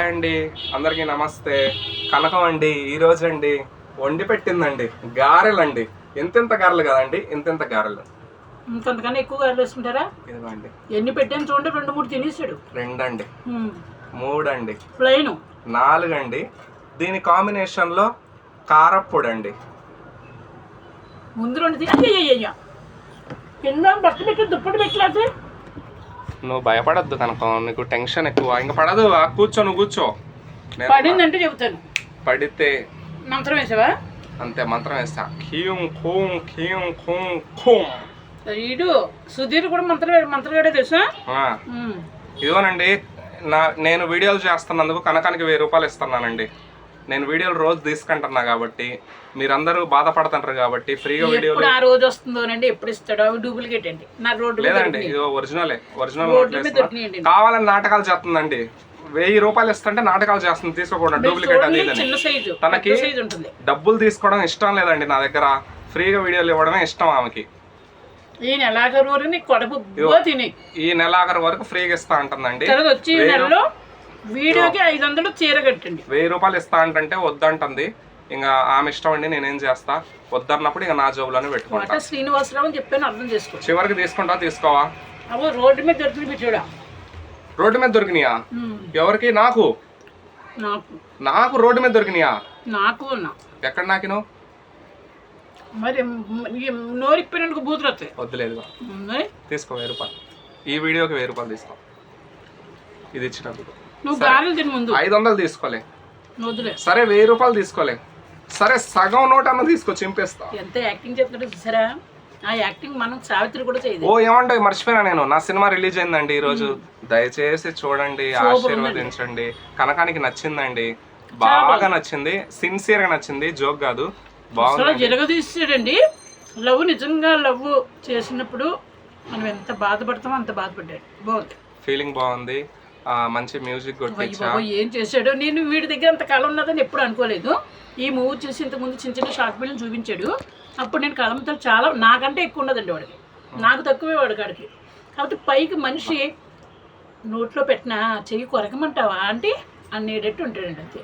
Hi అండి. అందరికీ నమస్తే. కనకం అండి ఈ రోజు అండి వండి పెట్టిందండి. గారెలండి ఎంతెంత గారెలు కదండి? ఎంతెంత గారెలు? ఇంకొంతకన్నా ఎక్కువ గారెలు వేసుకుంటారా? ఇదిగోండి. ఎన్ని పెట్టాను చూడండి రెండు మూడు తినేసాడు. రెండండి. మూడండి. ప్లెయిన్. నాలుగండి. దీని కాంబినేషన్లో కారప్పొడి అండి ముందు రెండు తిని కింద బట్ట పెట్టి దుప్పటి పెట్టలేదు నువ్వు భయపడద్దు కనకం. నీకు టెన్షన్ ఎక్కువ. ఇంకా పడదు. కూర్చో నువ్వు కూర్చో. పడిందంటే చెబుతాను. పడితే మంత్రం వేసావా? అంతే మంత్రం వేస్తా. ఖీం ఖూం ఖీం ఖూం ఖూం. ఈడు సుధీర్ కూడా మంత్రగాడు మంత్రగాడే తెలుసా. ఇదిగోనండి నా నేను వీడియోలు చేస్తున్నందుకు కనకానికి వెయ్యి రూపాయలు ఇస్తున్నానండి. నేను వీడియోలు రోజు తీసుకుంటున్నా కాబట్టి మీరందరూ బాధపడుతుంటారు కాబట్టి ఫ్రీగా వీడియోలు ఎప్పుడు ఆ రోజు వస్తుందోనండి ఎప్పుడు ఇస్తాడో డూప్లికేట్ అండి. నా రోడ్డు లేదండి. ఇది ఒరిజినలే ఒరిజినల్ కావాలని నాటకాలు చేస్తుందండి. వెయ్యి రూపాయలు ఇస్తుంటే నాటకాలు చేస్తుంది తీసుకోకూడదు డూప్లికేట్ అది ఇదని తనకి డబ్బులు తీసుకోవడం ఇష్టం లేదండి నా దగ్గర. ఫ్రీగా వీడియోలు ఇవ్వడమే ఇష్టం ఆమెకి. ఈ నెలాఖరు వరకు ఈ నెలాఖరు వరకు ఫ్రీగా ఇస్తా వచ్చి ఈ నెలలో వీడియోకి ఐదు వందలు చీర కట్టండి. వెయ్యి రూపాయలు ఇస్తా అంటే వద్దంటుంది. ఇంకా ఆమె ఇష్టం అండి నేనేం చేస్తా? వద్దన్నప్పుడు ఇక నా జోబులోనే పెట్టుకుంటా. కోట శ్రీనివాసరావు అని చెప్పాను అర్థం చేసుకో. చివరికి తీసుకుంటా తీసుకోవా? అవ్వ రోడ్డు మీద దొరికిన పిచ్చోడా రోడ్డు మీద దొరికినాయా? ఎవరికి? నాకు? నాకు. నాకు రోడ్డు మీద దొరికినాయా? నాకు ఉన్నా. ఎక్కడ నాకిను? మరి నోరిప్పినందుకు బూతులు వస్తాయి. వద్దులేదు. మరి? తీసుకో వెయ్యి రూపాయలు. ఈ వీడియోకి వెయ్యి రూపాయలు తీసుకో. ఇది ఇచ్చినందుకు. నువ్వు గారెలు తిని ముందు. ఐదు వందలు తీసుకోలే సరే వెయ్యి రూపాయలు తీసుకోలే. సరే సగం నోట్ అన్న తీసుకో చింపేస్తా. ఎంత యాక్టింగ్ చూసారా? ఆ యాక్టింగ్ మనం సావిత్రి కూడా చేయదు. ఓ ఏమంటే మర్చిపోయినా నేను. నా సినిమా రిలీజ్ అయిందండి ఈ రోజు దయచేసి చూడండి ఆశీర్వదించండి. కనకానికి నచ్చిందండి. బాగా నచ్చింది. సిన్సియర్గా నచ్చింది. జోక్ కాదు. బాగుంది అసలు జరగదీసాడండి లవ్ నిజంగా లవ్ చేసినప్పుడు మనం ఎంత బాధపడతామో అంత బాధపడ్డాడు. బాగుంది. ఫీలింగ్ బాగుంది. మంచి మ్యూజిక్ కొట్టించా. ఏం చేశాడు? నేను వీడి దగ్గర అంత కళ ఉన్నదని ఎప్పుడు అనుకోలేదు. ఈ మూవీ చూసి ఇంతకుముందు చిన్న చిన్న షార్ట్ ఫిల్మ్ చూపించాడు. అప్పుడు నేను కళంతో చాలా నాకంటే ఎక్కువ ఉన్నదండి వాడికి. నాకు తక్కువే వాడు కాడికి కాబట్టి పైకి మనిషి నోట్లో పెట్టిన చెయ్యి కొరకమంటావా? అంటే అనేటట్టు ఉంటాడండి అంతే.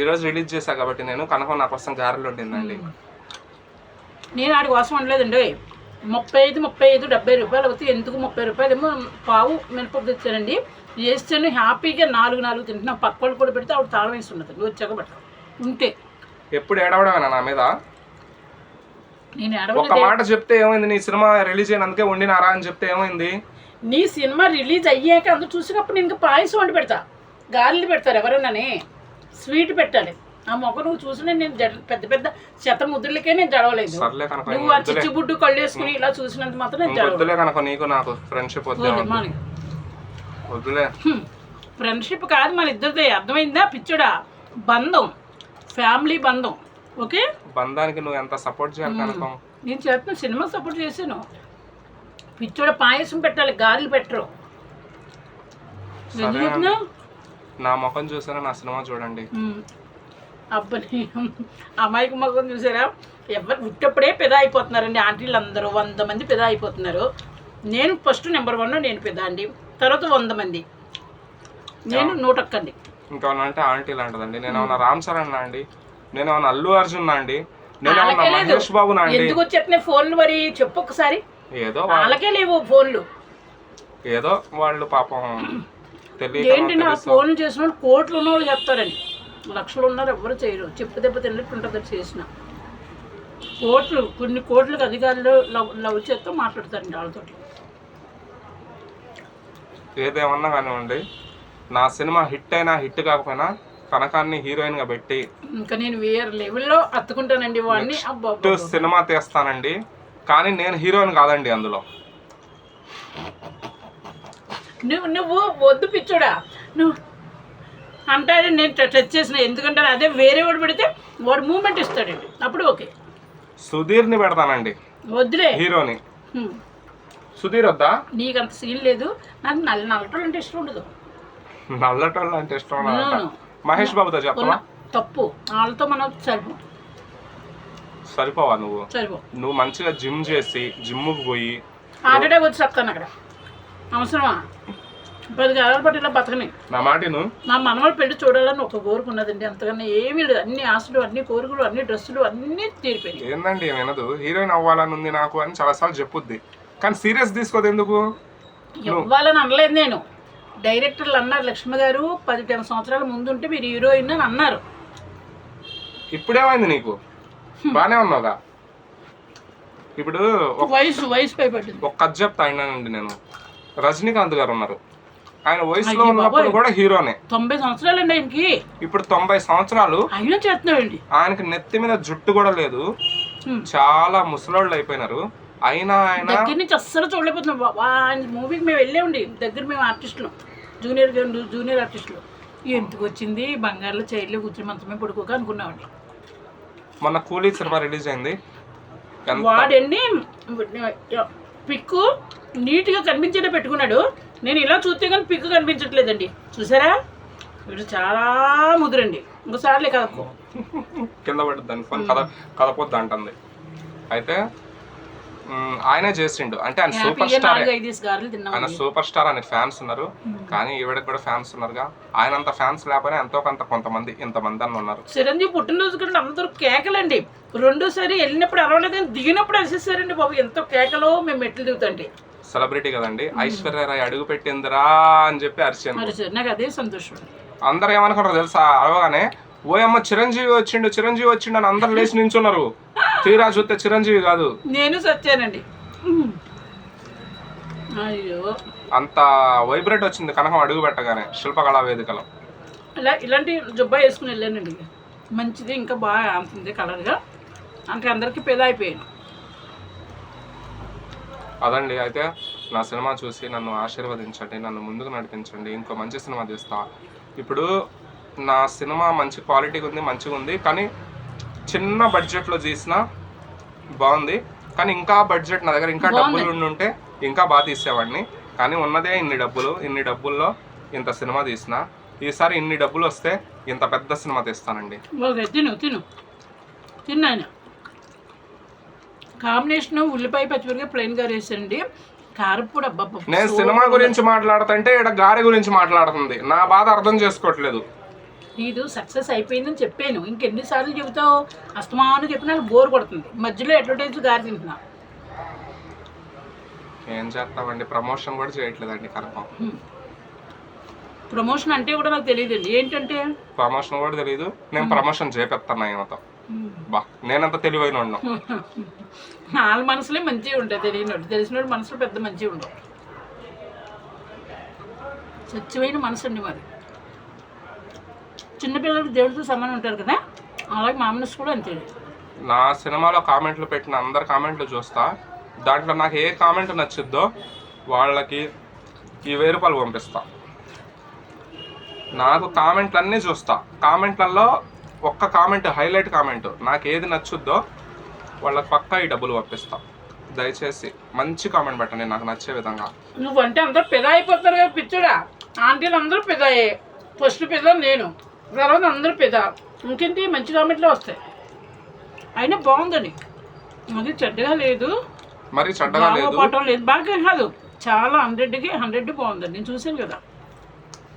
ఈ రోజు రిలీజ్ చేశా కాబట్టి నేను. కనకం నా కోసం గారెలు ఉండిందండి నేను ఆడి కోసం అనలేదండి ముప్పై ఐదు ముప్పై ఐదు డెబ్బై రూపాయలు అవుతాయి. ఎందుకు ముప్పై రూపాయలు? ఏమో పావు మినపప్పు తెచ్చానండి. చేస్తాను హ్యాపీగా నాలుగు నాలుగు తింటున్నాం. పక్క వాళ్ళు కూడా పెడితే ఆవిడ తాళం వేసి ఉన్నది నువ్వు వచ్చాక పట్ట. ఉంటే. ఎప్పుడు ఏడవడమేనా నా మీద? నేను ఎడవలేదు మాట చెప్తే ఏమైంది? నీ సినిమా రిలీజ్ అయినందుకే వండినారా అని చెప్తే ఏమైంది? నీ సినిమా రిలీజ్ అయ్యాక అందరూ చూసినప్పుడు నేను ఇంకా పాయసం వండి పెడతా. గారెలు పెడతారు ఎవరన్నానే. స్వీట్ పెట్టాలి. ఆ మొక్క నువ్వు చూసిన నేను జడ పెద్ద పెద్ద శత ముద్రలకే నేను జడవలేదు. సర్లే కనుక నువ్వు ఆ చిచ్చుబుడ్డు కళ్ళు వేసుకుని ఇలా చూసినంత మాత్రం నేను జడవలేదు. వద్దులే కనుక నీకు నాకు ఫ్రెండ్షిప్ వద్దే వద్దు. వద్దులే. ఫ్రెండ్షిప్ కాదు మన ఇద్దరిదే. అర్థమైందా పిచ్చుడా? బంధం. ఫ్యామిలీ బంధం. ఓకే? బంధానికి నువ్వు ఎంత సపోర్ట్ చేయాలి కనుక? నేను చేస్తున్న సినిమా సపోర్ట్ చేశాను. పిచ్చోడ పాయసం పెట్టాలి గారెలు పెట్టరు. నా ముఖం చూసారా నా సినిమా చూడండి. అబ్బని అమ్మాయికి మొఖం చూసారా? ఎవరు ఉట్టప్పుడే పెదా అయిపోతున్నారండి. ఆంటీలు అందరూ వంద మంది పెదా అయిపోతున్నారు. నేను ఫస్ట్ నెంబర్ వన్ నేను పెదా అండి. తర్వాత వంద మంది. నేను నూట ఒక్కండి ఇంకేమన్నా అంటే ఆంటీ లాంటిదండి. నేను ఏమన్నా రామ్ చరణ్ అండి? నేను ఏమన్నా అల్లు అర్జున్ అండి? నేను ఏమన్నా. మహేష్ బాబు అండి? ఎందుకు వచ్చేస్తున్నాయి ఫోన్లు మరి చెప్పు ఒకసారి ఏదో వా- వాళ్ళకే లేవు ఫోన్లు. ఏదో వాళ్ళు పాపం ఏంటి నా ఫోన్లు చేసిన వాళ్ళు కోట్లు ఉన్న వాళ్ళు చెప్తారండి లక్షలు ఉన్నారు ఎవ్వరు చేయరు. చెప్పు దెబ్బ తిన్నట్టు ఉంటుంది చేసిన. కోట్లు కొన్ని కోట్లకు అధికారులు లవ్ లవ్ చేస్తూ మాట్లాడతారండి వాళ్ళతో ఏదేమన్నా కానివ్వండి నా సినిమా హిట్ అయినా హిట్ కాకపోయినా కనకాన్ని హీరోయిన్గా పెట్టి ఇంకా నేను వేరే లెవెల్లో అత్తుకుంటానండి వాడిని సినిమా తీస్తానండి. కానీ నేను హీరోయిన్ కాదండి అందులో. నువ్వు నువ్వు వద్దు పిచ్చోడా. నువ్వు అంటాడు నేను టచ్ చేసిన ఎందుకంటే అదే వేరే వాడు పెడితే వాడు మూమెంట్ ఇస్తాడండి. అప్పుడు ఓకే. సుధీర్ని పెడతానండి. వద్దులే. హీరోని. సుధీర్ వద్దా? నీకు అంత సీన్ లేదు. నాకు నల్ల నల్లటోళ్ళు అంటే ఇష్టం ఉండదు. నల్లటోళ్ళు అంటే ఇష్టం. మ్మ్. మహేష్ బాబుతో చెప్పమా తప్పు. వాళ్ళతో మనం సరిపో సరిపోవా నువ్వు? సరిపో. నువ్వు మంచిగా జిమ్ చేసి జిమ్కి పోయి అటాక్ వచ్చి వస్తాను అక్కడ. అవసరమా? పది కాలాలు పట్టి ఇలా బతకని. నా మాటను? నా మనవడు పెళ్ళి చూడాలని ఒక కోరుకున్నదండి అంతకన్నా ఏమీ లేదు. అన్ని ఆశలు అన్ని కోరికలు అన్ని డ్రెస్సులు అన్నీ తీరిపోయినాయి. ఏందండి వినదు హీరోయిన్ అవ్వాలని ఉంది నాకు అని చాలాసార్లు చెప్పుద్ది. కానీ సీరియస్ తీసుకోదు ఎందుకు? ఇవ్వాలని అనలేదు నేను. డైరెక్టర్లు అన్నారు లక్ష్మి గారు పది టెన్ సంవత్సరాల ముందు ఉంటే మీరు హీరోయిన్ అని అన్నారు. ఇప్పుడేమైంది నీకు? బానే ఉన్నావుగా ఇప్పుడు వయసు వయసు పైపట్టింది ఒక కథ చెప్తా అయినానండి నేను. రజనీకాంత్ గారు ఉన్నారు. ఆయన వయసులో ఉన్నప్పుడు. కూడా హీరోనే. తొంభై సంవత్సరాలండి ఆయనకి. ఇప్పుడు తొంభై సంవత్సరాలు. అయినా చేస్తున్నాడండి. ఆయనకి నెత్తి మీద జుట్టు కూడా లేదు. చాలా ముసలోళ్ళు అయిపోయినారు. అయినా ఆయన దగ్గర నుంచి అస్సలు చూడలేకపోతున్నాం. ఆయన మూవీకి మేము వెళ్ళామండి. దగ్గర మేము ఆర్టిస్టులు. జూనియర్ జూనియర్ ఆర్టిస్టులు. ఎందుకు వచ్చింది? బంగారులో చైర్లో కూర్చుని మంచమే పడుకోక అనుకున్నామండి. మొన్న కూలీ సినిమా రిలీజ్ అయింది. వాడండి పిక్కు నీట్గా కనిపించేలా పెట్టుకున్నాడు. నేను ఇలా చూస్తే కానీ పిక్కు కనిపించట్లేదండి. చూసారా? వీడు చాలా ముదురండి. ఇంకోసార్లే కదక్కో కింద పడుద్ది అనుకోని కథ కదపొద్దు అంటుంది. అయితే ఆయనే చేసిండు. అంటే ఆయన సూపర్ స్టార్. ఆయన సూపర్ స్టార్ అనే ఫ్యాన్స్ ఉన్నారు. కానీ ఈవిడకి కూడా ఫ్యాన్స్ ఉన్నారుగా. ఆయన అంత ఫ్యాన్స్ లేకపోయినా ఎంతో కొంత కొంతమంది ఇంతమంది అని ఉన్నారు. చిరంజీవి పుట్టినరోజు కంటే అందరూ కేకలండి. రెండోసారి వెళ్ళినప్పుడు అరవలేదు దిగినప్పుడు వేసేసారండి బాబు. ఎంతో కేకలో మేము మెట్లు దిగుతుంటే. సెలబ్రిటీ కదండి. ఐశ్వర్య రాయ్ అడుగు పెట్టిందిరా అని చెప్పి అరిచాను. నాకు అదే సంతోషం. అందరు ఏమనుకున్నారు తెలుసా? అరవగానే ఓయమ్మ చిరంజీవి వచ్చిండు చిరంజీవి వచ్చిండు అని అందరు లేచి నించున్నారు. తీరా చూస్తే చిరంజీవి కాదు. నేను సచ్చానండి ఉమ్. అయ్యో. అంత వైబ్రేట్ వచ్చింది కనకం అడుగు పెట్టగానే శిల్పకళా వేదికలో. ఇలా ఇలాంటి జుబ్బా వేసుకుని వెళ్ళానండి. మంచిది ఇంకా బాగా ఆడుతుంది కలర్గా అంటే అందరికీ పెద అయిపోయాను. అదండి. అయితే నా సినిమా చూసి నన్ను ఆశీర్వదించండి నన్ను ముందుకు నడిపించండి ఇంకో మంచి సినిమా తీస్తా. ఇప్పుడు నా సినిమా మంచి క్వాలిటీగా ఉంది మంచిగా ఉంది కానీ చిన్న బడ్జెట్లో తీసిన బాగుంది. కానీ ఇంకా బడ్జెట్ నా దగ్గర ఇంకా డబ్బులు ఉండి ఉంటే ఇంకా బాగా తీసేవాడిని. కానీ ఉన్నదే ఇన్ని డబ్బులు ఇన్ని డబ్బుల్లో ఇంత సినిమా తీసిన. ఈసారి ఇన్ని డబ్బులు వస్తే ఇంత పెద్ద సినిమా తీస్తానండి. తిను తిను. కాంబినేషన్ ఉల్లిపాయ పచ్చిమిరపకాయ ప్లెయిన్గా వేసానండి కారపూడి అబ్బబ్బ. నేను సినిమా గురించి మాట్లాడుతుంటే ఇక్కడ గారి గురించి మాట్లాడుతుంది. నా బాధ అర్థం చేసుకోవట్లేదు. ఇది సక్సెస్ అయిపోయిందని చెప్పాను. ఇంకెన్నిసార్లు చెబుతావు? అస్తమాను చెప్పినా బోర్ కొడుతుంది. మధ్యలో అడ్వర్టైజ్ గారి తింటున్నా. ఏం చేస్తామండి? ప్రమోషన్ కూడా చేయట్లేదండి కనకం. ప్రమోషన్ అంటే కూడా నాకు తెలియదండి ఏంటంటే? ప్రమోషన్ కూడా తెలియదు నేను ప్రమోషన్ చేపెత్తాను ఈయనతో బా నేనంత తెలివైన వాళ్ళ మనసులే మంచిగా ఉంటాయి తెలియనోడు తెలిసినోడు మనసులు పెద్ద మంచిగా ఉండవు. స్వచ్ఛమైన మనసు అండి మరి చిన్నపిల్లలు దేవుడితో సమానం ఉంటారు కదా? అలాగే మా మనసు కూడా అంతే. నా సినిమాలో కామెంట్లు పెట్టిన అందరు కామెంట్లు చూస్తా. దాంట్లో నాకు ఏ కామెంట్ నచ్చుద్దో వాళ్ళకి ఈ వెయ్యి రూపాయలు పంపిస్తా. నాకు కామెంట్లు అన్నీ చూస్తా. కామెంట్లలో ఒక్క కామెంట్ హైలైట్ కామెంట్ నాకు ఏది నచ్చుద్దో వాళ్ళకి పక్కా ఈ డబ్బులు పంపిస్తా. దయచేసి మంచి కామెంట్ పెట్టండి నాకు నచ్చే విధంగా. నువ్వంటే అందరూ పెద అయిపోతారు కదా పిచ్చుడా. ఆంటీలు అందరూ పెదాయే ఫస్ట్ పెద నేను. తర్వాత అందరూ పెద ఇంకేంటి? మంచి కామెంట్లో వస్తాయి. అయినా బాగుందని. అది చెడ్డగా లేదు. మరి చెడ్డగా లేదు. లేదు బాగా కాదు. చాలా హండ్రెడ్కి హండ్రెడ్ బాగుందండి నేను చూశాను కదా.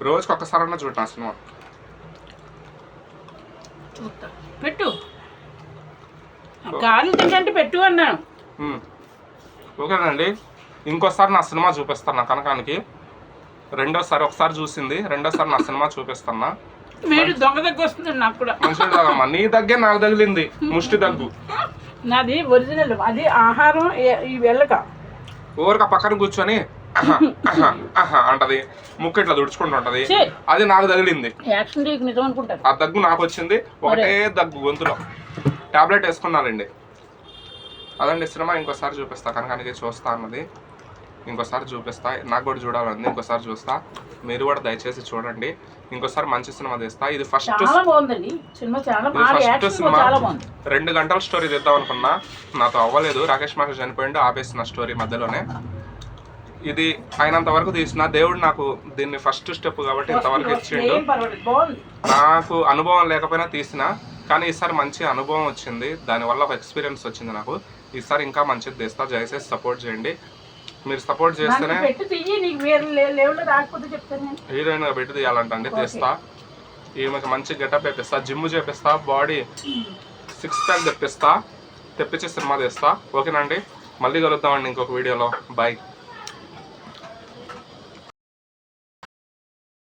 రోజుకి ఒక్కసారన్నా చూడటం ఆ సినిమా. చూస్తా. పెట్టు. గాలి తింటే పెట్టు అన్నాను. ఓకేనండి. ఇంకోసారి నా సినిమా చూపిస్తాను నా కనకానికి. రెండోసారి ఒకసారి చూసింది రెండోసారి నా సినిమా చూపిస్తాను. మీరు దొంగ దగ్గర వస్తుంది నాకు కూడా. తగమ్మా నీ దగ్గే నాకు తగిలింది ముష్టి దగ్గు. నాది ఒరిజినల్ అది ఆహారం ఈ వెళ్ళక. ఊరిక పక్కన కూర్చొని అంటది. ముక్కు ఇట్లా దుడుచుకుంటూ ఉంటది అది నాకు తగిలింది. ఆ దగ్గు నాకు వచ్చింది ఒకటే దగ్గు గొంతులో. టాబ్లెట్ వేసుకున్నానండి. అదండి సినిమా. ఇంకోసారి చూపిస్తా. కనకానికి చూస్తా అన్నది. ఇంకోసారి చూపిస్తా. నాకు కూడా చూడాలంది ఇంకోసారి చూస్తా. మీరు కూడా దయచేసి చూడండి. ఇంకోసారి మంచి సినిమా తీస్తా. ఇది ఫస్ట్ ఫస్ట్ సినిమా. రెండు గంటల స్టోరీ తీద్దాం అనుకున్నా. నాతో అవ్వలేదు. రాకేష్ మాస్టర్ చనిపోయిండు. ఆపేసిన స్టోరీ మధ్యలోనే. ఇది అయినంత వరకు తీసిన. దేవుడు నాకు దీన్ని ఫస్ట్ స్టెప్ కాబట్టి ఇంతవరకు ఇచ్చిండు. నాకు అనుభవం లేకపోయినా తీసిన. కానీ ఈసారి మంచి అనుభవం వచ్చింది. దానివల్ల ఒక ఎక్స్పీరియన్స్ వచ్చింది నాకు. ఈసారి ఇంకా మంచిది తీస్తా. దయచేసి సపోర్ట్ చేయండి. మీరు సపోర్ట్ చేస్తేనే హీరోయిన్గా పెట్టి తీయాలంటండి తీస్తా. ఈమెకి మంచి గెటప్ వేపిస్తా. జిమ్ చేపిస్తా. బాడీ సిక్స్ ప్యాక్ తెప్పిస్తా. తెప్పించి సినిమా తీస్తా. ఓకేనండి మళ్ళీ కలుద్దామండి ఇంకొక వీడియోలో. బాయ్.